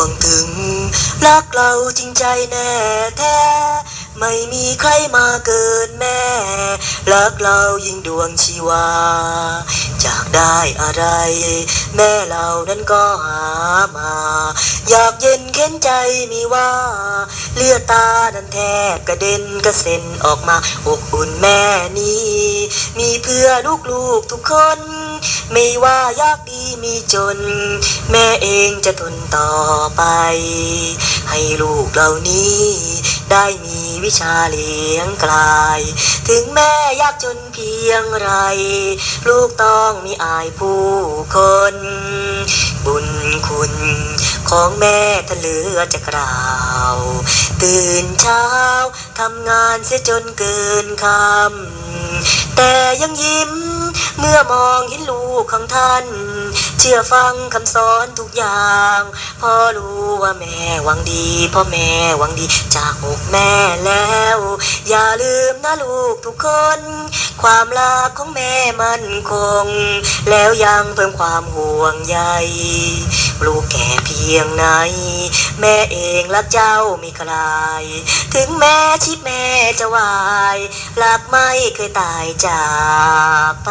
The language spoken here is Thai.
วงถึง รักเราจริงใจแน่แท้ ไม่มีใครมาเกินแม่ รักเรายิ่งดวงชีวา จากได้อะไร แม่เรานั้นก็หามา อยากเย็นเข็นใจมีว่า เลือดตานั้นแทบกระเด็นกระเซ็นออกมาอกอุ่นแม่นี้ มีเพื่อลูกๆทุกคน ไม่ว่ายากดีมีจน แม่เองจะทนต่อไป ให้ลูกเหล่านี้ ได้มีวิชาเลี้ยงกลาย ถึงแม่ยากจนเพียงไร ลูกต้องมีอายผู้คน บุญคุณของแม่ทะเลือจะกล่าว ตื่นเช้า ทำงานเสียจนเกินคำแต่ยังยิ้ม เมื่อมองเห็นลูกของท่าน เชื่อฟังคำสอนทุกอย่างพ่อรู้ว่าแม่หวังดีพ่อแม่หวังดีจากอกแม่แล้ว อย่าลืมนะลูกทุกคน ความรักของแม่มันคง แล้วยังเพิ่มความห่วงใยลูกแก่เพียงไหน แม่เองรักเจ้าไม่คลาย ถึงแม่ชีพแม่จะวายรักไม่เคยตายจากไป